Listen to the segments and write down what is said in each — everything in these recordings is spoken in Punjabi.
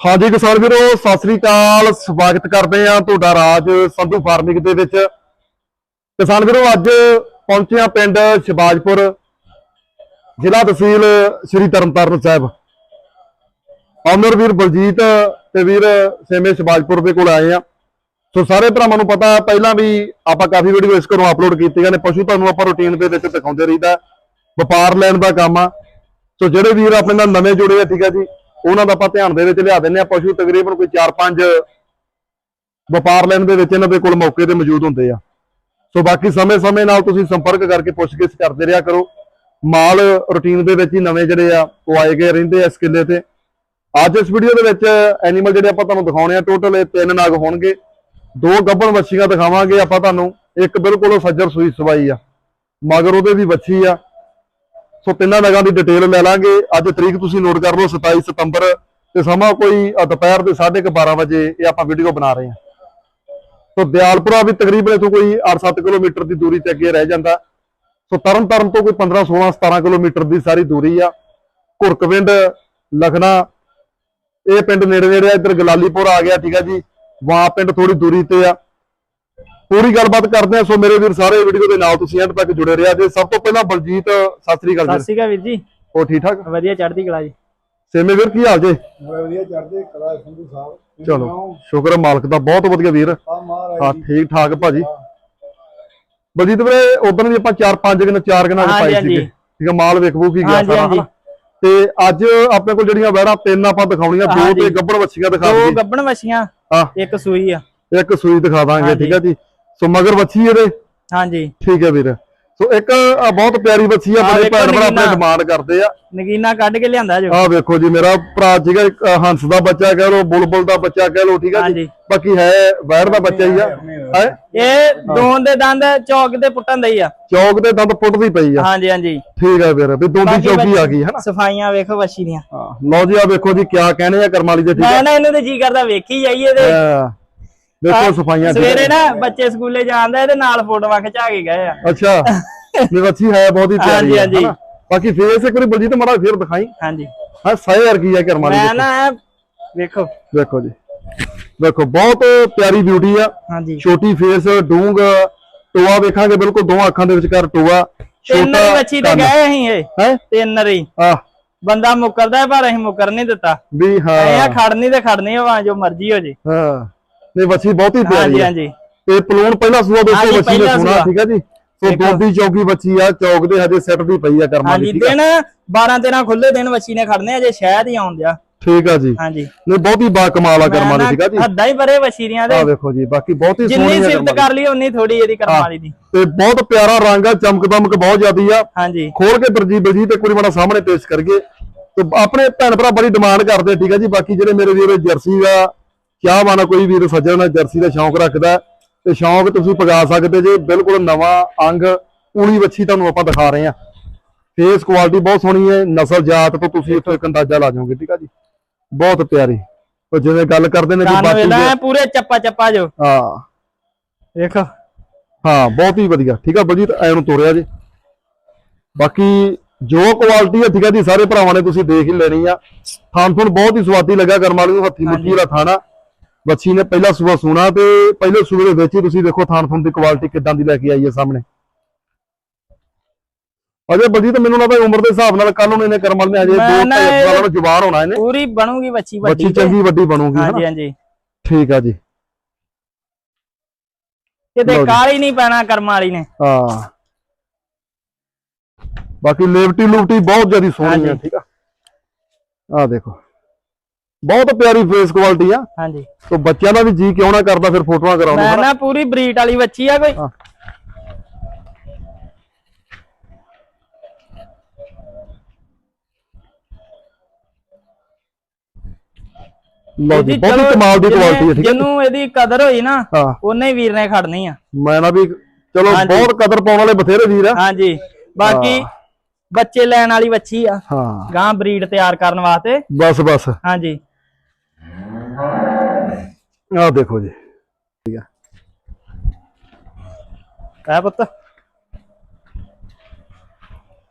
ਹਾਂਜੀ ਕਿਸਾਨ ਵੀਰੋ, ਸਤਿ ਸ੍ਰੀ ਅਕਾਲ, ਸਵਾਗਤ ਕਰਦੇ ਆ ਤੁਹਾਡਾ ਰਾਜ ਸੰਧੂ ਫਾਰਮਿੰਗ ਦੇ ਵਿੱਚ। ਕਿਸਾਨ ਵੀਰੋ, ਅੱਜ ਪਹੁੰਚੇ ਆ ਪਿੰਡ ਸ਼ਿਬਾਜਪੁਰ ਜ਼ਿਲ੍ਹਾ ਤਹਿਸੀਲ ਸ੍ਰੀ ਤਰਨਤਾਰਨ ਸਾਹਿਬ। ਆਨਰ ਵੀਰ ਬਲਜੀਤ ਤੇ ਵੀਰ ਸੇਮੇ ਸ਼ਿਬਾਜਪੁਰ ਦੇ ਕੋਲ ਆਏ ਆ ਸੋ ਸਾਰੇ ਭਰਾਵਾਂ ਨੂੰ ਪਤਾ, ਪਹਿਲਾਂ ਵੀ ਆਪਾਂ ਕਾਫੀ ਵੀਡੀਓ ਇਸ ਘਰੋਂ ਅਪਲੋਡ ਕੀਤੀਆਂ ਨੇ, ਪਸ਼ੂ ਤੁਹਾਨੂੰ ਆਪਾਂ ਰੁਟੀਨ ਦੇ ਵਿੱਚ ਦਿਖਾਉਂਦੇ ਰਹੀਦਾ। ਵਪਾਰ ਲੈਣ ਦਾ ਕੰਮ ਆ। ਸੋ ਜਿਹੜੇ ਵੀਰ ਆਪਣੇ ਨਾਲ ਨਵੇਂ ਜੁੜੇ ਆ, ਠੀਕ ਆ ਜੀ ਉਹਨਾਂ ਦਾ ਆਪਾਂ ਧਿਆਨ ਦੇ ਵਿੱਚ ਲਿਆ ਦਿੰਦੇ ਆ ਪਸ਼ੂ ਤਕਰੀਬਨ ਕੋਈ 4-5 ਵਪਾਰ ਲੈਣ ਦੇ ਵਿੱਚ ਇਹਨਾਂ ਦੇ ਕੋਲ ਮੌਕੇ ਤੇ ਮੌਜੂਦ ਹੁੰਦੇ ਆ। ਸੋ ਬਾਕੀ ਸਮੇਂ-ਸਮੇਂ ਨਾਲ ਤੁਸੀਂ ਸੰਪਰਕ ਕਰਕੇ ਪੁੱਛਗਿੱਛ ਕਰਦੇ ਰਿਹਾ ਕਰੋ। ਮਾਲ ਰੁਟੀਨ ਦੇ ਵਿੱਚ ਹੀ ਨਵੇਂ ਜਿਹੜੇ ਆ, ਉਹ ਆਏ ਗਏ ਰਹਿੰਦੇ ਆ ਇਸ ਕਿੱਲੇ ਤੇ। ਅੱਜ ਇਸ ਵੀਡੀਓ ਦੇ ਵਿੱਚ ਐਨੀਮਲ ਜਿਹੜੇ ਆਪਾਂ ਤੁਹਾਨੂੰ ਦਿਖਾਉਣੇ ਆ ਟੋਟਲ ਇਹ ਤਿੰਨ ਨਗ ਹੋਣਗੇ। ਦੋ ਗੱਭਣ ਵੱਛੀਆਂ ਦਿਖਾਵਾਂਗੇ ਆਪਾਂ ਤੁਹਾਨੂੰ। ਇੱਕ ਬਿਲਕੁਲ ਉਹ ਸੱਜਰ ਸੂਈ ਸਵਾਈ ਆ। ਮਗਰ ਉਹਦੇ ਵੀ ਵੱਛੀ ਆ। ਸੋ ਤਿੰਨਾਂ ਨਗਾਂ ਦੀ ਡਿਟੇਲ ਲੈ ਲਾਂਗੇ। ਅੱਜ ਤਰੀਕ ਤੁਸੀਂ ਨੋਟ ਕਰ ਲਓ 27 ਸਤੰਬਰ ਤੇ ਸਮਾਂ ਕੋਈ ਦੁਪਹਿਰ ਦੇ 12:30 ਵਜੇ ਇਹ ਆਪਾਂ ਵੀਡੀਓ ਬਣਾ ਰਹੇ ਹਾਂ। ਸੋ ਦਿਆਲਪੁਰਾ ਵੀ ਤਕਰੀਬਨ ਇਥੋਂ ਕੋਈ 8-7 ਕਿਲੋਮੀਟਰ ਦੀ ਦੂਰੀ ਤੇ ਅੱਗੇ ਰਹਿ ਜਾਂਦਾ। ਸੋ ਤਰਨ ਤਾਰਨ ਤੋਂ ਕੋਈ 15 16 17 ਕਿਲੋਮੀਟਰ ਦੀ ਸਾਰੀ ਦੂਰੀ ਆ। ਘੁਰਕਵਿੰਡ, ਲਖਣਾ, ਇਹ ਪਿੰਡ ਨੇੜੇ ਨੇੜੇ ਆ। ਇੱਧਰ ਗਲਾਲੀਪੁਰ ਆ ਗਿਆ, ਠੀਕ ਆ ਜੀ। ਵਾਂ ਪਿੰਡ ਥੋੜੀ ਦੂਰੀ ਤੇ ਆ। ਪੂਰੀ ਗੱਲਬਾਤ ਕਰਦੇ ਆ ਸੋ ਮੇਰੇ ਵੀਰ ਸਾਰੇ ਵੀਡੀਓ ਦੇ ਨਾਲ ਤੁਸੀਂ ਐਂਡ ਤੱਕ ਜੁੜੇ ਰਿਹਾ। ਜੇ ਸਭ ਤੋਂ ਪਹਿਲਾਂ ਬਲਜੀਤ ਸਤਿ ਸ੍ਰੀ ਅਕਾਲ ਸਤਿ ਜੀ ਸ਼੍ਰੀ ਅਕਾਲ ਵੀਰ ਜੀ। ਹੋ ਠੀਕ ਠਾਕ? ਵਧੀਆ ਚੜ੍ਹਦੀ ਕਲਾ ਜੀ। ਸੇਮੇ ਵੀਰ ਕੀ ਹਾਲ ਜੇ? ਬੜਾ ਵਧੀਆ ਚੜਦੇ ਕਲਾ ਸੰਧੂ ਸਾਹਿਬ। ਚਲੋ ਸ਼ੁਕਰ ਹੈ ਮਾਲਕ ਦਾ ਬਹੁਤ ਵਧੀਆ ਵੀਰ। ਹਾਂ ਠੀਕ ਠਾਕ ਭਾਜੀ। ਬਲਜੀਤ ਵੀਰੇ ਉਦੋਂ ਵੀ ਆਪਾਂ ਚਾਰ ਪੰਜ ਦਿਨ ਚਾਰ ਦਿਨਾਂ ਦੇ ਹਾਂਜੀ, ਪਾਈ। ਸੀਗੇ। ਠੀਕ ਹੈ ਮਾਲ ਵੇਖਬੂ ਕੀ ਗਿਆ ਸਾਰਾ। ਹਨਾ। ਤੇ ਅੱਜ ਆਪਣੇ ਕੋਲ ਜਿਹੜੀਆਂ ਵੈੜਾਂ ਤਿੰਨ ਆਪਾਂ ਦਿਖਾਉਣੀਆਂ ਦੋ। ਤੇ ਗੱਬੜ ਵੱਛੀਆਂ ਦਿਖਾ ਦੋ ਗੱਬਣ ਵਛੀਆਂ ਹਾਂ। ਇੱਕ ਸੂਈ ਆ। ਇੱਕ ਸੂਈ ਦਿਖਾ ਦਾਂਗੇ। ਠੀਕ ਹੈ ਜੀ। ਸੋ ਮਗਰ ਵੱਛੀ ਇਹਦੇ? ਹਾਂਜੀ। ਠੀਕ ਹੈ ਵੀਰ। ਸੋ ਇੱਕ ਆਹ ਬਹੁਤ ਪਿਆਰੀ ਵੱਛੀ ਆ ਬੜੇ ਭੈਣ ਭਰਾ ਆਪਣੇ। ਡਿਮਾਂਡ ਕਰਦੇ ਆ। ਨਗੀਨਾ ਕੱਢ ਕੇ ਲਿਆਂਦਾ ਜੋ। ਆਹ ਵੇਖੋ ਜੀ ਮੇਰਾ ਭਰਾ ਸੀਗਾ ਹੰਸ ਦਾ ਬੱਚਾ ਕਹਿ ਲੋ ਬੁਲਬੁਲ ਦਾ ਬੱਚਾ ਕਹਿ ਲੋ ਠੀਕ ਹੈ ਜੀ। ਬਾਕੀ ਹੈ ਵੈੜ ਦਾ ਬੱਚਾ ਹੀ ਆ। ਹੈ? ਇਹ ਦੋਨ ਦੇ ਦੰਦ ਚੌਕ ਦੇ ਪੁੱਟਣ ਦੇ ਹੀ ਆ। ਚੌਕ ਦੇ ਦੰਦ ਪੁੱਟਦੀ ਪਈ ਆ। ਹਾਂਜੀ ਹਾਂਜੀ। ਠੀਕ ਹੈ ਵੀਰ ਵੀ ਦੋਂਦੀ ਚੌਕੀ ਬੱਚੇ- ਆ ਗਈ ਹੈ ਨਾ? ਸਫਾਈਆਂ ਵੇਖੋ ਵਛੀ ਦੀਆਂ। ਹਾਂ ਲਓ ਜੀ ਆ ਵੇਖੋ ਜੀ ਕਿਆ ਕਹਿੰਦੇ ਆ ਕਰਮਾਲੀ ਦੇ ਠੀਕ ਹੈ ਨਾ ਇਹਨੂੰ ਤੇ ਜੀ ਕਰਦਾ ਵੇਖੀ ਜਾਈਏ ਤੇ। ਵੇਖੋ ਸਫਾਈਆਂ ਸਵੇਰੇ। ਨਾ ਬੱਚੇ ਸਕੂਲੇ ਜਾਂਦੇ ਇਹਦੇ ਨਾਲ ਫੋਟੋਆਂ ਖਿਚਾ ਕੇ ਗਏ ਆ। ਅੱਛਾ ਇਹ ਵੱਛੀ ਹੈ ਬਹੁਤ ਹੀ ਪਿਆਰੀ ਹਾਂਜੀ, ਹਾਂਜੀ। ਬਾਕੀ ਫੇਸ ਇੱਕ ਵਾਰੀ ਬਲਜੀਤ ਮਾੜਾ ਫੇਰ ਦਿਖਾਈ। ਹਾਂਜੀ। ਹਾਂ ਸਾਇ ਵਰਗੀ ਆ ਕਰਮਾਲੀ ਮੈਂ ਦੇਖੋ। ਨਾ ਵੇਖੋ। ਵੇਖੋ ਜੀ। ਵੇਖੋ ਬਹੁਤ ਪਿਆਰੀ ਬਿਊਟੀ ਆ। ਹਾਂਜੀ। ਛੋਟੀ ਫੇਸ ਡੂੰਗ ਟੋਆ ਵੇਖਾਂਗੇ ਬਿਲਕੁਲ ਦੋਵਾਂ ਅੱਖਾਂ ਦੇ ਵਿਚਕਾਰ ਟੋਆ। ਤਿੰਨ ਰੀ ਬੱਚੀ ਤੇ ਗਏ ਅਸੀਂ ਇਹ। ਹੈ? ਤਿੰਨ ਰੀ ਆ ਬੰਦਾ ਮੁੱਕਰਦਾ ਪਰ ਅਸੀਂ ਮੁੱਕਰ ਨਹੀਂ ਦਿੱਤਾ। ਵੀ ਐ ਹਾਂ ਖੜਨੀ ਤੇ ਖੜਨੀ ਹੋਵਾ ਜੋ ਮਰਜ਼ੀ ਹੋ ਜੇ। ਹਾਂ। ਨਹੀਂ ਵੱਛੀ ਬਹੁਤ ਹੀ ਪਿਆਰੀ ਹਾਂਜੀ ਆ। ਹਾਂਜੀ। ਤੇ ਪਲੂਣ ਪਹਿਲਾ ਸੂਆ ਦੋਸਤੋ ਹਾਂਜੀ, ਬੱਚੀ ਨੇ ਪਹਿਲਾ ਸੁਣਾ ਸੂਆ। ਠੀਕ ਹੈ ਜੀ? ਸੋ ਦੇਖੋ। ਦੋਦੀ ਚੌਕੀ ਬੱਚੀ ਆ ਚੌਕ ਦੇ ਹਜੇ ਸੈੱਟ ਦੀ ਪਈ ਆ ਕਰਮਾਂ ਦੀ ਹਾਂਜੀ ਠੀਕ ਆ? ਦਿਨ 12 13 ਖੁੱਲੇ ਦਿਨ ਬੱਚੀ ਨੇ ਖੜਨੇ ਅਜੇ ਸ਼ਾਇਦ ਹੀ ਆਉਣ ਦਿਆ। ਠੀਕ ਆ ਜੀ। ਹਾਂਜੀ। ਨਹੀਂ ਬਹੁਤ ਹੀ ਬਾ ਕਮਾਲ ਆ ਕਰਮਾਂ ਦੀ ਠੀਕ ਆ ਜੀ? ਹੱਦਾਂ ਹੀ ਬਰੇ ਬੱਚੀ ਦੀਆਂ ਆ ਦੇ ਵੇਖੋ ਜੀ ਬਾਕੀ ਬਹੁਤ ਹੀ ਜਿੰਨੀ ਸੋਹਣੀ ਆ ਸਿਫਤ ਕਰ ਲਈ ਉਨੀ ਥੋੜੀ ਇਹਦੀ ਕਰਮ ਵਾਲੀ ਦੀ। ਤੇ ਬਹੁਤ ਪਿਆਰਾ ਰੰਗ ਆ ਚਮਕ ਦਮਕ ਬਹੁਤ ਜ਼ਿਆਦੀ ਆ। ਹਾਂਜੀ। ਖੋਲ ਕੇ ਬਰਜੀ ਬਲਜੀ ਤੇ ਕੋਈ ਬੜਾ ਸਾਹਮਣੇ ਪੇਸ਼ ਕਰੀਏ। ਤੇ ਆਪਣੇ ਭੈਣ ਭਰਾ ਬੜੀ ਡਿਮਾਂਡ ਕਰਦੇ ਠੀਕ ਹੈ ਜੀ? ਬਾਕੀ ਜਿਹੜੇ ਮੇਰੇ ਵੀਰ ਜਰਸੀ ਦਾ ਚਾਹ ਵਾਲਾ ਕੋਈ ਵੀਰ ਸੱਜਣ ਜਰਸੀ ਦਾ ਸ਼ੌਂਕ ਰੱਖਦਾ ਤੇ ਸ਼ੌਂਕ ਤੁਸੀਂ ਪਗਾ ਸਕਦੇ ਜੇ ਬਿਲਕੁਲ ਨਵਾਂ ਅੰਗ ਊਲੀ ਵੱਛੀ ਤੁਹਾਨੂੰ ਆਪਾਂ ਦਿਖਾ ਰਹੇ ਹਾਂ। ਫੇਸ ਕੁਆਲਿਟੀ ਬਹੁਤ ਸੋਹਣੀ ਹੈ ਨਸਲ ਜਾਤ ਤੋਂ ਤੁਸੀਂ ਇੱਥੋਂ ਇੱਕ ਅੰਦਾਜ਼ਾ ਲਾ ਜਾਓਗੇ ਠੀਕ ਆ ਜੀ? ਬਹੁਤ ਪਿਆਰੀ। ਉਹ ਜਿਵੇਂ ਗੱਲ ਕਰਦੇ ਨੇ ਜੀ ਬਾਕੀ ਦੇ- ਪੂਰੇ ਚੱਪਾ ਚੱਪਾ ਜੋ। ਹਾਂ। ਵੇਖੋ ਹਾਂ ਬਹੁਤ ਹੀ ਵਧੀਆ। ਠੀਕ ਆ ਬਲਜੀਤ ਐ ਨੂੰ ਤੋਰਿਆ ਜੀ। ਬਾਕੀ ਜੋ ਕੁਆਲਿਟੀ ਹੈ ਠੀਕ ਆ ਜੀ ਸਾਰੇ ਭਰਾਵਾਂ ਨੇ ਤੁਸੀਂ ਦੇਖ ਹੀ ਲੈਣੀ ਆ। ਥਾਨ ਥੁਨ ਬਹੁਤ ਹੀ ਸਵਾਦੀ ਲੱਗਾ ਕਰਮ ਵਾਲੀ ਨੂੰ ਹੱਥੀ ਮੁੱਠੀ ਵਾਲਾ ਥਾਣਾ। ਬੱਚੀ ਨੇ ਪਹਿਲਾ ਸੂਆ ਸੁਣਾ ਤੇ ਪਹਿਲੇ ਸੂਏ ਦੇ ਵਿੱਚ ਹੀ ਤੁਸੀਂ ਦੇਖੋ ਥਾਨ ਥੁਨ ਦੀ ਕੁਆਲਿਟੀ ਕਿੱਦਾਂ ਦੀ ਲੈ ਕੇ ਆਈ ਹੈ ਸਾਹਮਣੇ। ਅਜੇ ਬਲਜੀਤ ਮੈਨੂੰ ਲੱਗਦਾ ਉਮਰ ਦੇ ਹਿਸਾਬ ਨਾਲ ਕੱਲ ਨੂੰ ਇਹਨੇ ਕਰਮ ਵਾਲੇ ਨੇ ਅਜੇ ਦੋ ਸਾਲਾਂ ਨੂੰ ਜਵਾਨ ਹੋਣਾ ਇਹਨੇ। ਪੂਰੀ ਬਣੂਗੀ ਬੱਚੀ ਵੱਡੀ ਬੱਚੀ ਚੰਗੀ ਵੱਡੀ ਬਣੂਗੀ ਹਾਂਜੀ ਹਾਂਜੀ। ਠੀਕ ਆ ਜੀ। ਕਿਤੇ। ਕਾਲ ਨਹੀਂ ਪੈਣਾ ਕਰਮ ਵਾਲੀ ਨੇ। ਹਾਂ। ਬਾਕੀ ਲੇਵਟੀ ਲੂਵਟੀ ਬਹੁਤ ਜ਼ਿਆਦਾ ਸੋਹਣੀ ਹੈ। ਠੀਕ ਆ। ਆ ਦੇਖੋ। ਬਹੁਤ ਪਿਆਰੀ ਫੇਸ ਕੁਆਲਿਟੀ ਆ ਹਾਂਜੀ ਸੋ ਬੱਚਿਆਂ ਦਾ ਵੀ ਜੀ ਕਿਉਂ ਨਾ ਕਰਦਾ ਫਿਰ ਫੋਟੋਆਂ ਕਰਾਉਣ ਨੂੰ ਮੈਂ? ਨਾ ਪੂਰੀ ਬਰੀਟ ਵਾਲੀ ਬੱਚੀ ਆ ਕੋਈ ਹਾਂ। ਲਓ ਜੀ ਜੀ, ਬਹੁਤ ਚਲੋ ਕਮਾਲ ਦੀ ਜਿਹਨੇ- ਕੁਆਲਿਟੀ ਹੈ ਠੀਕ ਹੈ ਜੀ? ਜਿਹਨੂੰ ਇਹਦੀ ਕਦਰ ਹੋਈ ਨਾ ਹਾਂ ਉਹਨੇ ਹੀ ਵੀਰ ਨੇ ਖੜਨੀ ਆ ਮੈਂ ਨਾ ਵੀ ਚਲੋ। ਬਹੁਤ ਕਦਰ ਪਾਉਣ ਵਾਲੇ ਬਥੇਰੇ ਵੀਰ ਆ ਹਾਂਜੀ ਬਾਕੀ ਬੱਚੇ ਲੈਣ ਵਾਲੀ ਬੱਚੀ ਆ। ਹਾਂ। ਗਾਂ ਬਰੀਡ ਤਿਆਰ ਕਰਨ ਵਾਸਤੇ। ਬਸ ਬਸ। ਹਾਂਜੀ। ਆਹ ਦੇਖੋ ਜੀ। ਕਹਿ ਪੁੱਤ।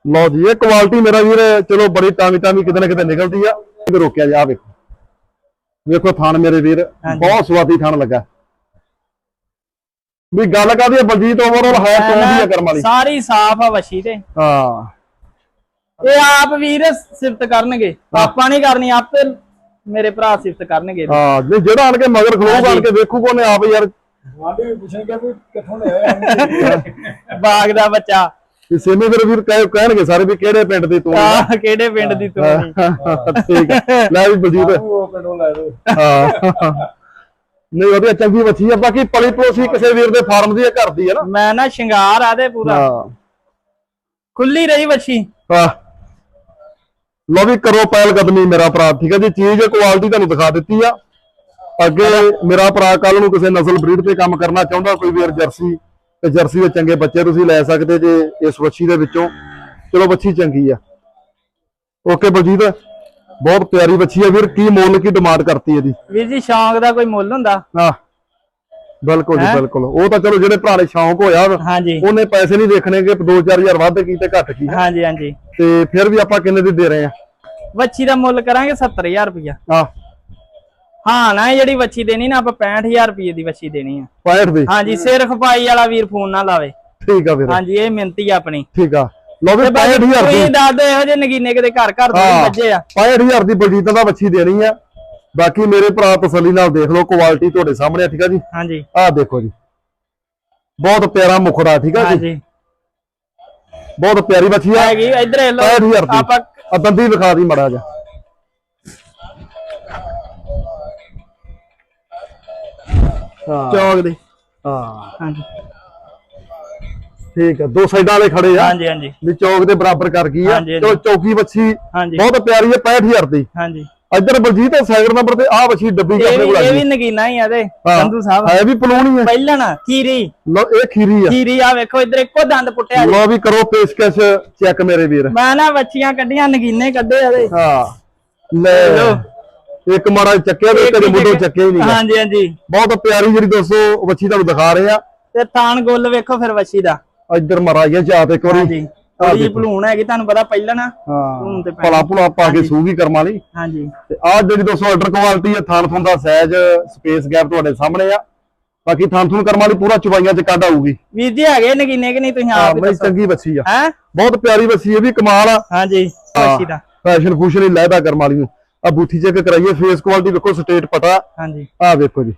ਲਓ ਜੀ ਇਹ ਕੁਆਲਿਟੀ ਮੇਰਾ ਵੀਰ ਚਲੋ ਬੜੀ ਟਾਵੀ ਟਾਵੀ ਕਿਤੇ ਨਾ ਕਿਤੇ ਨਿਕਲਦੀ ਆ। ਇਹ ਰੋਕਿਆ ਜਾ ਵੇਖੋ। ਵੇਖੋ ਥਣ ਮੇਰੇ ਵੀਰ। ਬਹੁਤ ਸਵਾਦੀ ਥਣ ਲੱਗਾ। ਵੀ ਗੱਲ ਕਰਦੀ ਆ ਬਲਜੀਤ ਓਵਰਆਲ ਹੈ ਕਿਉਂ ਨਾ ਦੀ ਆ ਕਰਮ ਵਾਲੀ। ਸਾਰੀ ਸਾਫ਼ ਆ ਵਛੀ ਤੇ। ਹਾਂ। ਇਹ ਆਪ ਵੀਰ ਸਿਫਤ ਕਰਨਗੇ। ਆਪਾਂ ਨਹੀਂ ਕਰਨੀ ਆਪੇ ਮੇਰੇ ਭਰਾ ਸਿਫਤ ਕਰਨਗੇ। ਹਾਂ ਜੇ ਜਿਹੜਾ ਆਣ ਕੇ ਮਗਰ ਖਲੋ ਹਾਂਜੀ। ਆਣ ਕੇ ਵੇਖੂ ਕੋਨੇ ਆਪ ਯਾਰ। ਵਾਂਡੇ ਵੀ ਪੁੱਛਣਗੇ ਵੀ ਕਿੱਥੋਂ ਲਿਆਇਆ ਬਾਗ ਦਾ ਬੱਚਾ। ਵੀ ਸੇਮੇ ਮੇਰੇ ਵੀਰ ਕਹਿ- ਕਹਿਣਗੇ ਸਾਰੇ ਵੀ ਕਿਹੜੇ ਪਿੰਡ ਦੀ ਤੂੰ। ਆ। ਕਿਹੜੇ ਪਿੰਡ ਦੀ ਤੂੰ? ਠੀਕ ਹੈ। ਲੈ ਵੀ ਬਲਜੀਤ। ਉਹ ਪਿੰਡੋਂ ਲੈ ਲਓ। ਹਾਂ ਨਹੀਂ ਵਧੀਆ ਚੰਗੀ ਵੱਛੀ ਆ। ਬਾਕੀ ਪਲੀ ਪਲੋਸੀ ਕਿਸੇ ਵੀਰ ਦੇ ਫਾਰਮ ਦੀ ਆ ਘਰ ਦੀ ਹੈ ਨਾ। ਮੈਂ ਨਾ ਸ਼ਿੰਗਾਰ ਆ ਦੇ ਪੂਰਾ। ਹਾਂ। ਖੁੱਲੀ ਰਹੀ ਵੱਛੀ ਹਾਂ। ਲੋ ਵੀ ਕਰੋ ਪਹਿਲ ਕਦਮੀ ਮੇਰਾ ਭਰਾ ਠੀਕ ਹੈ ਜੀ? ਚੀਜ਼ ਕੁਆਲਿਟੀ ਤੁਹਾਨੂੰ ਦਿਖਾ ਦਿੱਤੀ ਆ। ਅੱਗੇ ਮੇਰਾ ਭਰਾ ਕੱਲ ਨੂੰ ਕਿਸੇ ਨਸਲ ਬਰੀਡ ਤੇ ਕੰਮ ਕਰਨਾ ਚਾਹੁੰਦਾ ਕੋਈ ਵੀਰ ਜਰਸੀ ਤੇ ਜਰਸੀ ਦੇ ਚੰਗੇ ਬੱਚੇ ਤੁਸੀਂ ਲੈ ਸਕਦੇ ਜੇ ਇਸ ਵੱਛੀ ਦੇ ਵਿੱਚੋਂ। ਚਲੋ ਵੱਛੀ ਚੰਗੀ ਆ। ਓਕੇ ਬਲਜੀਤ ਬਹੁਤ ਪਿਆਰੀ ਵੱਛੀ ਆ ਵੀਰ ਕੀ ਮੁੱਲ ਕੀ ਡਿਮਾਂਡ ਕਰਤੀ ਇਹਦੀ? ਵੀਰ ਜੀ ਸ਼ੌਂਕ ਦਾ ਕੋਈ ਮੁੱਲ ਹੁੰਦਾ? ਹਾਂ। ਬਿਲਕੁਲ ਜੀ? ਬਿਲਕੁਲ। ਉਹ ਤਾਂ ਚਲੋ ਜਿਹੜੇ ਭਰਾ ਨੇ ਸ਼ੌਂਕ ਹੋਇਆ ਹਾਂਜੀ। ਉਹਨੇ ਪੈਸੇ ਨਹੀਂ ਦੇਖਣੇ ਕਿ 2-4000 ਵੱਧ ਕੀ ਤੇ ਘੱਟ ਕੀ ਹਾਂਜੀ ਹਾਂਜੀ। ਤੇ ਫਿਰ ਵੀ ਆਪਾਂ ਕਿੰਨੇ ਦੀ ਦੇ ਰਹੇ ਆ? ਵੱਛੀ ਦਾ ਮੁੱਲ ਕਰਾਂਗੇ 70000 ਰੁਪਇਆ ਹਾਂ। ਹਾਂ ਨਾ ਜਿਹੜੀ ਵੱਛੀ ਦੇਣੀ ਨਾ ਆਪਾਂ 65000 ਰੁਪਏ ਦੀ ਵੱਛੀ ਦੇਣੀ ਆ। 65 ਦੀ? ਹਾਂਜੀ ਸਿਰ ਖਪਾਈ ਵਾਲਾ ਵੀਰ ਫੋਨ ਨਾ ਲਾਵੇ। ਠੀਕ ਆ ਵੀਰ। ਹਾਂਜੀ ਇਹ ਮਿਹਨਤੀ ਆਪਣੀ। ਠੀਕ ਆ। ਲਓ ਵੀ ਤੇ ਬਾਕੀ 65000 ਦੀ। ਤੁਸੀਂ ਦੱਸ ਦਿਓ ਇਹੋ ਜਿਹੇ ਨਗੀਨੇ ਕਿਤੇ ਘਰ ਘਰ ਹਾਂ। ਵੱਜੇ ਆ। 65000 ਦੀ ਬਲਜੀਤ ਦਾ ਵੱਛੀ ਦੇਣੀ ਆ। ਬਾਕੀ ਮੇਰੇ ਭਰਾ ਤਸੱਲੀ ਨਾਲ ਦੇਖ ਲਓ ਕੁਆਲਿਟੀ ਤੁਹਾਡੇ ਸਾਹਮਣੇ ਆ ਠੀਕ ਆ ਜੀ? ਹਾਂਜੀ। ਆਹ ਦੇਖੋ ਜੀ। ਬਹੁਤ ਪਿਆਰਾ ਮੁਖੜਾ ਠੀਕ ਆ ਜੀ? ਹਾਂਜੀ। ਬਹੁਤ ਪਿਆਰੀ ਵੱਛੀ ਆ। ਹੈਗੀ ਇੱਧਰ ਇਹ ਲੋ 65000 ਦੀ ਆਪਾਂ ਆ ਦੰਦੀ ਵਿਖਾ ਦੀ ਮੜਾ ਜਾ ਹਾਂ। ਚੌਕ ਦੇ। ਹਾਂ। ਹਾਂਜੀ। ਠੀਕ ਆ ਦੋ ਸਾਈਡਾਂ ਵਾਲੇ ਖੜੇ ਆ। ਹਾਂਜੀ ਹਾਂਜੀ। ਵੀ ਚੌਕ ਦੇ ਬਰਾਬਰ ਕਰ ਗਈ ਆ। ਹਾਂਜੀ, ਹਾਂਜੀ। ਚਲੋ ਚੌਕੀ ਹਾਂਜੀ। ਬਹੁਤ ਪਿਆਰੀ ਹੈ 65000 ਦੀ। ਹਾਂਜੀ। ਇੱਧਰ ਬਲਜੀਤ ਸੈਕੰਡ ਨੰਬਰ ਤੇ ਆਹ ਵੱਛੀ ਡੱਬੀ ਇਹ ਵੀ ਕੋਲ ਇਹ ਆ ਵੀ ਗਈ। ਨਗੀਨਾ ਹੀ ਆ ਦੇ ਹਾਂ। ਸੰਧੂ ਸਾਹਿਬ। ਹੈ ਵੀ ਪਲੂਣੀ ਹੈ ਪਹਿਲਣ ਖੀਰੀ। ਲੋ ਇਹ ਖੀਰੀ ਆ। ਖੀਰੀ ਆ ਵੇਖੋ ਇੱਧਰ ਇੱਕੋ ਦੰਦ ਪੁੱਟਿਆ ਲੋ ਵੀ ਕਰੋ ਪੇਸ਼ਕਸ਼ ਚੈੱਕ ਮੇਰੇ ਵੀਰ। ਮੈਂ ਨਾ ਵੱਛੀਆਂ ਕੱਢੀਆਂ ਨਗੀਨੇ ਕੱਢੇ ਆ ਦੇ ਹਾਂ ਲੈ। ਇੱਕ ਮਾੜਾ ਚੱਕਿਆ ਤੇ ਕਦੇ ਮੁੱਢੋਂ ਚੱਕਿਆ ਹੀ ਨਹੀਂ। ਹਾਂਜੀ ਹਾਂਜੀ। ਬਹੁਤ ਪਿਆਰੀ ਜਿਹੜੀ ਦੋਸਤੋ ਵੱਛੀ ਤੁਹਾਨੂੰ ਦਿਖਾ ਰਹੇ ਆ। ਤੇ ਥਾਨ ਗੁੱਲ ਵੇਖੋ ਫਿਰ ਵੱਛੀ ਦਾ। ਇੱਧਰ ਮਹਾਰਾਜਾ ਚਾਤ ਇੱਕ ਵਾਰੀ। ਹਾਂਜੀ। ਆਹ ਥੋੜੀ। ਭਲੂਣ ਹੈਗੀ ਤੁਹਾਨੂੰ ਪਤਾ ਪਹਿਲਣ ਹਾਂ। ਭਲੂਣ ਤੇ। ਭਲਾ ਭੁਲਾ ਪਾ ਕੇ। ਸੂਗੀ ਕਰਮਾਂ ਲਈ ਹਾਂਜੀ। ਤੇ ਆਹ ਜਿਹੜੀ ਦੋਸਤੋ ਆਰਡਰ ਕੁਆਲਿਟੀ ਹੈ ਥਾਨ ਦਾ ਸਾਈਜ਼ ਸਪੇਸ ਗੈਪ ਤੁਹਾਡੇ ਸਾਹਮਣੇ ਆ। ਬਾਕੀ ਥਾਨ ਥੁਨ ਕਰਮਾਂ ਲਈ ਪੂਰਾ ਚੁਬਾਈਆਂ ਚ ਕੱਢ ਆਊਗੀ। ਵੀਰ ਜੀ ਹੈਗੇ ਨਗੀਨੇ ਕਿ ਨਹੀਂ ਤੁਸੀਂ ਆਪ ਬਈ ਚੰਗੀ ਬੱਚੀ ਆ। ਹੈ? ਬਹੁਤ ਪਿਆਰੀ ਬੱਚੀ ਇਹ ਵੀ ਕਮਾਲ ਆ। ਹਾਂਜੀ ਵੱਛੀ ਦਾ ਫੈਸ਼ਨ ਫੂਸ਼ਨ ਹੀ ਲੈਦਾ ਕਰਮ ਵਾਲੀ ਨੂੰ। ਆ ਬੂਥੀ ਚੈੱਕ ਕਰਾਈਏ ਫੇਸ ਕੁਆਲਿਟੀ ਵੇਖੋ ਸਟੇਟ ਪਟਾ ਹਾਂਜੀ। ਆ ਵੇਖੋ ਜੀ।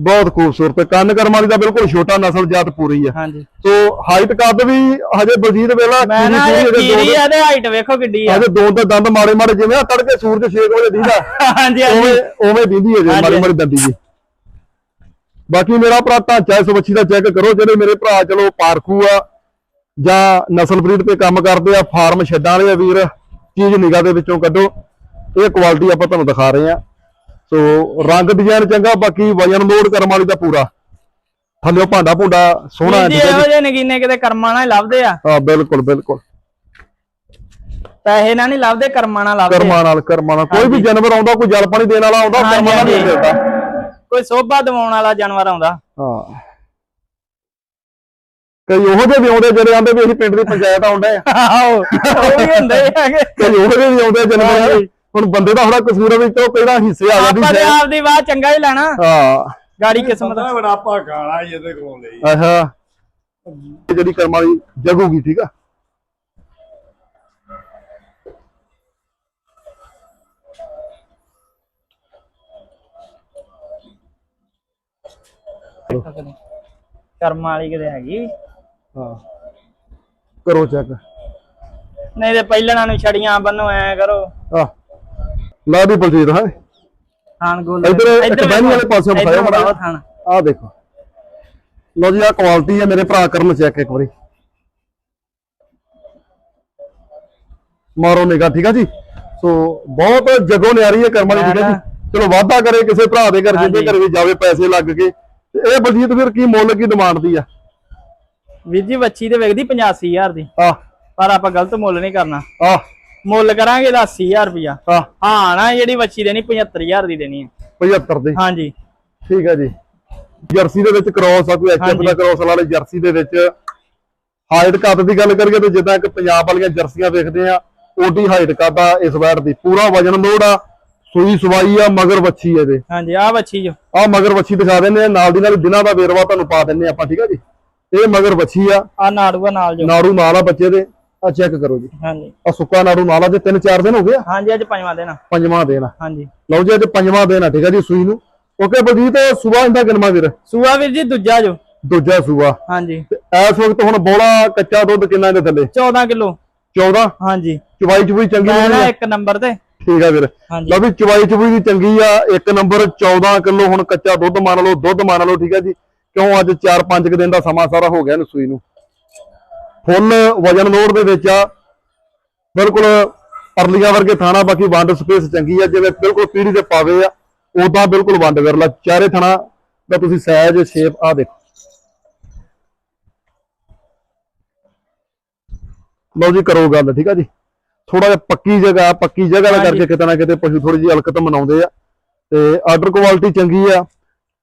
ਬਹੁਤ ਖੂਬਸੂਰਤ ਕੰਨ ਕਰਮ ਵਾਲੀ ਦਾ ਬਿਲਕੁਲ ਛੋਟਾ ਨਸਲ ਜਾਤ ਪੂਰੀ ਆ ਹਾਂਜੀ। ਸੋ ਹਾਈਟ ਕੱਦ ਵੀ ਹਜੇ ਬਲਜੀਤ ਵੇਲਾ ਮੈਂ ਨਾ ਆ ਤੇ ਹਾਈਟ ਵੇਖੋ ਕਿੱਡੀ ਆ। ਹਜੇ ਦੋ ਤੇ ਦੰਦ ਮਾੜੇ ਮਾੜੇ ਜਿਵੇਂ ਆ ਤੜਕੇ ਸੂਰਜ 6 ਵਜੇ ਦੀਦਾ। ਹਾਂਜੀ ਉਵੇਂ ਉਵੇਂ ਦੀਦੀ ਹੈ ਜੀ ਹਾਂਜੀ, ਮਾੜੀ ਮਾੜੀ ਦੰਦੀ ਜੀ। ਬਾਕੀ ਮੇਰਾ ਭਰਾ ਢਾਂਚਾ ਇਸ ਬੱਚੀ ਦਾ ਚੈੱਕ ਕਰੋ ਜਿਹੜੇ ਮੇਰੇ ਭਰਾ ਚਲੋ ਪਾਰਖੂ ਆ ਜਾਂ ਨਸਲ ਬਰੀਡ ਤੇ ਕੰਮ ਕਰਦੇ ਆ ਫਾਰਮ ਛੱਡਾਂ ਵਾਲੇ ਆ ਵੀਰ ਚੀਜ਼ ਨਿਗਾਹ ਦੇ ਵਿੱਚੋਂ ਕੱਢੋ। ਇਹ ਕੁਆਲਿਟੀ ਆਪਾਂ ਤੁਹਾਨੂੰ ਦਿਖਾ ਰਹੇ ਆ। ਸੋ ਰੰਗ ਡਿਜ਼ਾਈਨ ਚੰਗਾ ਬਾਕੀ ਵਜਨ ਲੋਡ ਕਰਮ ਵਾਲੀ ਦਾ ਪੂਰਾ। ਥੱਲੇ ਭਾਂਡਾ ਭੁੰਡਾ ਸੋਹਣਾ ਹੈ ਜੀ ਇਹੋ ਜਿਹੇ ਨਗੀਨੇ ਕਿਤੇ ਕਰਮਾਂ ਨਾਲ ਹੀ ਲੱਭਦੇ ਆ। ਹਾਂ ਬਿਲਕੁਲ ਬਿਲਕੁਲ। ਪੈਸੇ ਨਾਲ ਨਹੀਂ ਲੱਭਦੇ ਕਰਮਾਂ ਨਾਲ ਲੱਭਦੇ। ਕਰਮਾਂ ਨਾਲ ਕਰਮਾਂ ਨਾਲ ਕੋਈ ਵੀ ਜਾਨਵਰ ਆਉਂਦਾ ਕੋਈ ਜਲ ਪਾਣੀ ਦੇਣ ਵਾਲਾ ਆਉਂਦਾ ਕਰਮਾਂ ਨਾਲ ਹੀ ਹਾਂਜੀ। ਮਿਲਦਾ ਕੋਈ ਸੋਭਾ ਦਿਵਾਉਣ ਵਾਲਾ ਜਾਨਵਰ ਆਉਂਦਾ। ਹਾਂ। ਕਈ ਉਹੋ ਜਿਹੇ ਵੀ ਆਉਂਦੇ ਜਿਹੜੇ ਆਂਦੇ ਵੀ ਅਸੀਂ ਪਿੰਡ ਦੀ ਪੰਚਾਇਤ ਆਉਂਦੇ ਆ। ਆਹੋ ਉਹ ਵੀ ਹੁੰਦੇ ਹੈਗੇ ਕਈ ਉਹੋ ਜਿਹੇ ਵੀ ਆਉਂਦੇ ਜਨਵਰ। ਹੁਣ ਬੰਦੇ ਦਾ ਥੋੜਾ ਕਸੂਰ ਆ ਵਿੱਚ ਉਹ ਕਿਹੜਾ ਹਿੱਸੇ ਆ ਜਾਂਦੀ ਆਪਾਂ ਤੇ ਹੈ ਆਪ ਦੀ ਬਾਤ ਚੰਗਾ ਹੀ ਲੈਣਾ। ਹਾਂ। ਗਾੜੀ ਕਿਸਮਤ। ਪਤਾ ਬੜਾ ਭਾਗਾਲਾ ਹੀ ਇਹਦੇ ਕੋਲ ਲਈ ਆਹਾ ਜਿਹੜੀ ਕਰਮ ਵਾਲੀ ਜਗੂਗੀ ਠੀਕ ਆ? ਕਰਮ ਵਾਲੀ ਕਿਤੇ ਹੈਗੀ। ਹਾਂ। ਕਰੋ ਚੈੱਕ ਨਹੀਂ ਤੇ ਪਹਿਲਣਾ ਨੂੰ ਛੜੀਆਂ ਬੰਨੋ ਐ ਕਰੋ। ਆ ਲਾ ਦੀ ਬਲਜੀਤ ਹੈ। ਥਾਨ ਗੋਲ ਇੱਧਰ ਇੱਕ ਬਹਿਣੀ ਵਾਲੇ ਪਾਸਿਓਂ ਇੱਧਰ ਵਿਖਾਇਓ ਮਾੜਾ ਵਿਖਾਓ ਜਿਹਾ। ਥਾਨ ਆ ਦੇਖੋ। ਲੋ ਜੀ ਆ ਕੁਆਲਿਟੀ ਹੈ ਮੇਰੇ ਭਰਾ ਕਰਨ ਚੈੱਕ ਇੱਕ ਵਾਰੀ। ਮਾਰੋ ਨਿਗਾ ਠੀਕ ਆ ਜੀ? ਸੋ ਬਹੁਤ ਜਗੋ ਨਿਆਰੀ ਹੈ ਕਰਮ ਠੀਕ ਆ ਜੀ? ਚਲੋ ਵਾਅਦਾ ਕਰੇ ਕਿਸੇ ਭਰਾ ਦੇ ਘਰ ਜਿੱਦੇ ਘਰ ਵੀ ਜਾਵੇ ਪੈਸੇ ਲੱਗ ਕੇ। ਇਹ ਬਲਜੀਤ ਫਿਰ ਕੀ ਮੁੱਲ ਕੀ ਡਿਮਾਂਡ ਦੀ ਆ? ਵੀਰ ਜੀ ਬੱਚੀ ਤੇ ਵਿਕਦੀ 85000 ਦੀ। ਆ ਪਰ ਆਪਾਂ ਗਲਤ ਮੁੱਲ ਨਹੀਂ ਕਰਨਾ। ਆ ਮੁੱਲ ਕਰਾਂਗੇ ਇਹਦਾ 80000 ਰੁਪਇਆ। ਆ ਹਾਂ ਨਾ ਜਿਹੜੀ ਬੱਚੀ ਦੇਣੀ 75000 ਦੀ ਦੇਣੀ ਹੈ 75 ਦੇ? ਹਾਂਜੀ। ਠੀਕ ਆ ਜੀ। ਜਰਸੀ ਦੇ ਵਿੱਚ ਕ੍ਰੋਸ ਆ ਕੋਈ ਐਚਐਫ। ਦਾ ਕ੍ਰੋਸ ਵਾਲੇ ਜਰਸੀ ਦੇ ਵਿੱਚ। ਹਾਈਟ ਕੱਦ ਦੀ ਗੱਲ ਕਰੀਏ ਤੇ ਜਿੱਦਾਂ ਇੱਕ ਪੰਜਾਬ ਵਾਲੀਆਂ ਜਰਸੀਆਂ ਵੇਖਦੇ ਆ ਓਡੀ ਹਾਈਟ ਕੱਦ ਆ ਇਸ ਵਾਰ ਦੀ। ਪੂਰਾ ਵਜਨ ਲੋਡ ਆ ਸੂਈ ਸਵਾਈ ਆ ਮਗਰ ਵੱਛੀ ਇਹਦੇ। ਹਾਂਜੀ ਆ ਬੱਚੀ ਜੋ। ਆ ਮਗਰ ਵੱਛੀ ਦਿਖਾ ਦਿੰਦੇ ਆ ਨਾਲ ਦੀ ਨਾਲ ਦਿਨਾਂ ਦਾ ਵੇਰਵਾ ਤੁਹਾਨੂੰ ਪਾ ਦਿੰਨੇ ਆਪਾਂ ਠੀਕ ਆ ਜੀ। ਇਹ ਮਗਰ ਵੱਛੀ ਆ। ਆ ਨਾੜੂਆ ਨਾਲ ਜੋ। ਨਾੜੂ ਨਾਲ ਆ ਬੱਚੇ ਦੇ। ਆ ਚੈੱਕ ਕਰੋ ਜੀ। ਹਾਂਜੀ। ਆ ਸੁੱਕਾ ਨਾੜੂ ਨਾਲ ਆ ਜੇ 3-4 ਦਿਨ ਹੋ ਗਏ ਹਾਂਜੀ ਅੱਜ ਪੰਜਵਾਂ ਦਿਨ ਆ। ਪੰਜਵਾਂ ਦਿਨ ਆ। ਹਾਂਜੀ। ਲਓ ਜੀ ਅੱਜ ਪੰਜਵਾਂ ਦਿਨ ਆ ਠੀਕ ਆ ਜੀ ਸੂਈ ਨੂੰ। ਓਕੇ ਬਲਜੀਤ ਸੂਆ ਇੰਦਾ ਕਿੰਨਾ ਵੀਰ? ਸੂਆ ਵੀਰ ਜੀ ਦੂਜਾ ਜੋ। ਦੂਜਾ ਸੂਆ। ਹਾਂਜੀ। ਤੇ ਇਸ ਵਕਤ ਹੁਣ ਬੋਲਾ ਕੱਚਾ ਦੁੱਧ ਕਿੰਨਾ ਇਹਦੇ ਥੱਲੇ? 14 ਕਿਲੋ। 14 ਹਾਂਜੀ। ਚਵਾਈ ਚੁਬਈ ਚੰਗੀ ਮੈਂ ਨਾ? ਇੱਕ ਨੰਬਰ ਤੇ। ਠੀਕ ਆ ਵੀਰ। ਲਓ ਵੀ ਚਵਾਈ ਚੁਬਈ ਦੀ ਚੰਗੀ ਆ ਇੱਕ ਨੰਬਰ 14 ਕਿਲੋ ਹੁਣ ਕੱਚਾ ਦੁੱਧ ਮੰਨ ਲਓ ਦੁੱਧ ਮੰਨ ਲਓ ਠੀਕ ਆ ਜੀ। ਕਿਉਂ ਅੱਜ 4-5 ਦਿਨ ਦਾ ਸਮਾਂ ਸਾਰਾ ਹੋ ਗਿਆ ਸੂਈ ਨੂੰ? ਫੁੱਲ ਵਜਨ ਲੋਡ ਦੇ ਵਿੱਚ ਆ। ਬਿਲਕੁਲ ਅਰਲੀਆਂ ਵਰਗੇ ਥਾਣਾ ਬਾਕੀ ਵੰਡ ਸਪੇਸ ਚੰਗੀ ਆ ਜਿਵੇਂ ਬਿਲਕੁਲ ਪੀੜੀ ਦੇ ਪਾਵੇ ਆ ਉਦਾਂ ਬਿਲਕੁਲ ਵੰਡ ਵਿਰਲਾ। ਚਾਰੇ ਥਾਣਾ ਦਾ ਤੁਸੀਂ ਸਾਈਜ਼ ਸ਼ੇਪ ਆ ਦੇਖੋ। ਲਓ ਜੀ ਕਰੋ ਗੱਲ ਠੀਕ ਆ ਜੀ। ਥੋੜਾ ਜਿਹਾ ਪੱਕੀ ਜਗ੍ਹਾ ਪੱਕੀ ਜਗ੍ਹਾ ਦਾ। ਕਰਕੇ ਕਿਤੇ ਨਾ ਕਿਤੇ ਪਸ਼ੂ ਥੋੜੀ ਜਿਹੀ ਹਲਕਤ ਮਨਾਉਂਦੇ ਆ। ਤੇ ਆਰਡਰ ਕੁਆਲਿਟੀ ਚੰਗੀ ਆ।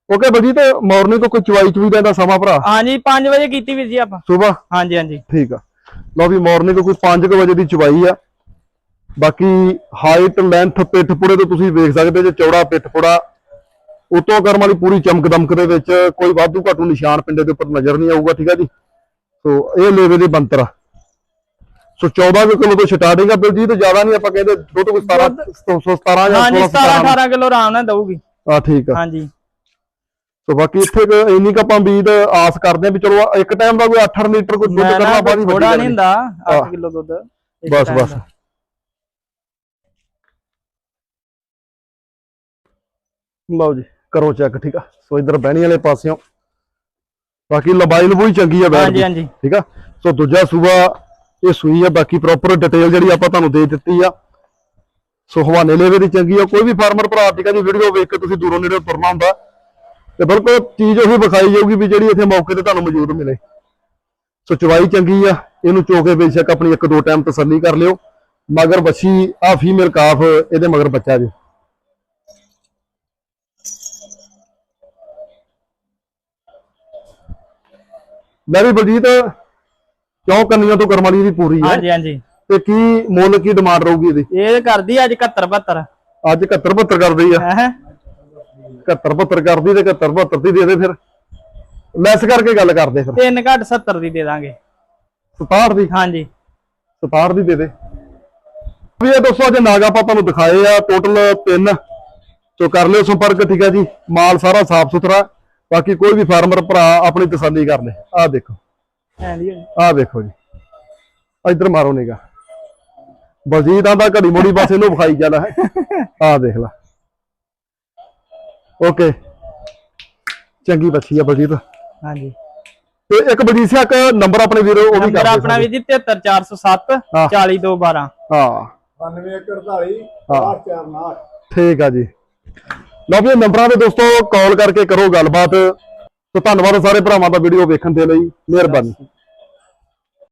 ਓਕੇ ਬਜੀ ਤੇ ਮਾਰਨਿੰਗ ਤੋਂ ਕੋਈ ਚਵਾਈ ਚੁਈ ਦਾ ਸਮਾਂ ਭਰਾ? ਹਾਂਜੀ 5 ਵਜੇ ਕੀਤੀ ਵੀਰ ਜੀ ਆਪਾਂ। ਸਵੇਰ? ਹਾਂਜੀ ਹਾਂਜੀ। ਠੀਕ ਆ। ਲਓ ਵੀ ਮਾਰਨਿੰਗ ਕੋਈ 5 ਵਜੇ ਦੀ ਚਵਾਈ ਆ। ਬਾਕੀ ਹਾਈਟ ਲੈਂਥ ਪਿੱਠ ਪੁੜੇ ਤੋਂ ਤੁਸੀਂ ਵੇਖ ਸਕਦੇ ਜੇ ਚੌੜਾ ਪਿੱਠ ਪੁੜਾ। ਉਤੋਂ ਕਰਮ ਵਾਲੀ ਪੂਰੀ ਚਮਕ ਦਮਕ ਦੇ ਵਿੱਚ ਕੋਈ ਵਾਧੂ ਘਾਟੂ ਨਿਸ਼ਾਨ ਪਿੰਡੇ ਦੇ ਉੱਪਰ ਨਜ਼ਰ ਨਹੀਂ ਆਊਗਾ ਠੀਕ ਆ ਜੀ? ਸੋ ਇਹ ਲੇਵੇ ਦੇ ਬੰਤਰ ਆ। ਸੋ 14 ਕੁ ਕਿਲੋ ਤੋਂ ਸਟਾਰਟਿੰਗ ਆ ਬਲਜੀਤ ਜ਼ਿਆਦਾ ਨਹੀਂ ਆਪਾਂ ਕਹਿੰਦੇ ਦੁੱਧ ਕੋਈ 17 17 ਜਾਂ ਹਾਂਜੀ 16 17 18 ਕਿਲੋ ਆਰਾਮ ਨਾਲ ਦਊਗੀ। ਆ ਠੀਕ ਆ। ਹਾਂਜੀ। ਸੋ ਬਾਕੀ ਇੱਥੇ ਕੁ ਇੰਨੀ ਕੁ ਆਪਾਂ ਉਮੀਦ ਆਸ ਕਰਦੇ ਆ ਵੀ ਚਲੋ ਇੱਕ ਟਾਈਮ ਦਾ ਕੋਈ 8 ਲੀਟਰ ਕੋਈ ਦੁੱਧ ਕਰਨਾ ਬਾਦੀ ਥੋੜਾ ਨਹੀਂ ਹੁੰਦਾ 8 ਹਾਂ। ਕਿਲੋ ਦੁੱਧ ਇੱਕ ਬਸ time ਬਸ। ਦਾ। ਲਓ ਜੀ ਕਰੋ ਚੈੱਕ ਠੀਕ ਆ? ਸੋ ਇਧਰ ਬਹਿਣੀ ਵਾਲੇ ਪਾਸਿਓਂ। ਬਾਕੀ ਲੰਬਾਈ ਲੰਬੂਈ ਚੰਗੀ ਆ ਬੈਠ ਹਾਂਜੀ ਦੀ ਹਾਂਜੀ। ਠੀਕ ਆ? ਸੋ ਦੂਜਾ ਸੂਬਾ ਇਹ ਸੂਈ ਆ ਬਾਕੀ ਪ੍ਰੋਪਰ ਡਿਟੇਲ ਜਿਹੜੀ ਆਪਾਂ ਤੁਹਾਨੂੰ ਦੇ ਦਿੱਤੀ ਆ। ਸੋ ਹਵਾਨੇ ਲੇਵੇ ਦੀ ਚੰਗੀ ਆ ਕੋਈ ਵੀ ਫਾਰਮਰ ਭਰਾ ਠੀਕ ਆ ਜੀ ਵੀਡੀਓ ਵੇਖ ਕੇ ਤੁਸੀਂ ਦੂਰੋਂ ਨੇੜੇ ਤੁਰਨਾ ਹੁੰਦਾ। ਤੇ ਬਿਲਕੁਲ ਚੀਜ਼ ਉਹੀ ਵਿਖਾਈ ਜਾਊਗੀ ਵੀ ਜਿਹੜੀ ਇੱਥੇ ਮੌਕੇ ਤੇ ਤੁਹਾਨੂੰ ਮੌਜੂਦ ਮਿਲੇ। ਸੋ ਚਵਾਈ ਚੰਗੀ ਆ ਇਹਨੂੰ ਚੋਕੇ ਬੇਸ਼ੱਕ ਆਪਣੀ ਇੱਕ ਦੋ ਟਾਈਮ ਤਸੱਲੀ ਕਰ ਲਿਓ। ਮਗਰ ਬੱਚੀ ਆ ਫੀਮੇਲ ਕਾਫ ਇਹਦੇ ਮਗਰ ਬੱਚਾ ਜੀ। ਮੈਂ ਵੀ ਬਲਜੀਤ ਕਿਉਂ ਕੰਨੀਆਂ ਤੋਂ ਕਰਮ ਵਾਲੀ ਦੀ ਪੂਰੀ ਹੈ ਹਾਂਜੀ ਹਾਂਜੀ। ਤੇ ਕੀ ਮੁੱਲ ਕੀ ਡਿਮਾਂਡ ਰਹੂਗੀ ਇਹਦੀ? ਇਹ ਕਰਦੀ ਅੱਜ 71 72 ਅੱਜ 71 72 ਕਰਦੀ ਆ। ਹੈ? 71 72 ਕਰਦੀ ਤੇ 71 72 ਦੀ ਦੇ ਦੇ ਫਿਰ। ਲੈਸ ਕਰਕੇ ਗੱਲ ਕਰਦੇ ਫਿਰ। ਤਿੰਨ ਘੱਟ 70 ਦੀ ਦੇ ਦਾਂਗੇ। 67 ਦੀ? ਹਾਂਜੀ। 67 ਦੀ ਦੇ ਦੇ। ਵੀ ਇਹ ਦੋਸਤੋ ਅੱਜ ਨਾਗ ਆਪਾਂ ਤੁਹਾਨੂੰ ਦਿਖਾਏ ਆ ਟੋਟਲ ਤਿੰਨ। ਸੋ ਕਰ ਲਿਓ ਸੰਪਰਕ ਠੀਕ ਆ ਜੀ? ਮਾਲ ਸਾਰਾ ਸਾਫ਼ ਸੁਥਰਾ। ਬਾਕੀ ਕੋਈ ਵੀ ਫਾਰਮਰ ਭਰਾ ਆਪਣੀ ਤਸੱਲੀ ਕਰ ਲੈ ਆਹ ਦੇਖੋ। ਆਹ ਦੇਖੋ ਜੀ। ਇੱਧਰ ਮਾਰੋ ਨਿਗਾ ਬਲਜੀਤ ਆਂਦਾ ਘੜੀ ਮੋੜੀ ਬਸ ਇਹਨੂੰ ਵਿਖਾਈ ਚੱਲ ਹੈ। ਆਹ ਦੇਖ ਲੈ। ਓਕੇ ਚੰਗੀ ਬੱਚੀ ਆ ਬਲਜੀਤ। ਹਾਂਜੀ। ਤੇ ਇੱਕ ਬਲਜੀਤ ਸਿੰਘ ਇੱਕ ਨੰਬਰ ਆਪਣੇ ਵੀਰੋ ਉਹ ਵੀ ਨੰਬਰ ਕਰ ਆਪਣਾ ਵੀ ਜੀ 73407 ਹਾਂ। 40212 ਹਾਂ। 91 48 ਹਾਂ। 449 ਠੀਕ ਆ ਜੀ। ਲਓ ਵੀ ਇਹ ਨੰਬਰਾਂ ਤੇ ਦੋਸਤੋ ਕਾਲ ਕਰਕੇ ਕਰੋ ਗੱਲਬਾਤ। ਤੇ ਧੰਨਵਾਦ ਸਾਰੇ ਭਰਾਵਾਂ ਦਾ ਵੀਡੀਓ ਵੇਖਣ ਦੇ ਲਈ। ਮਿਹਰਬਾਨੀ।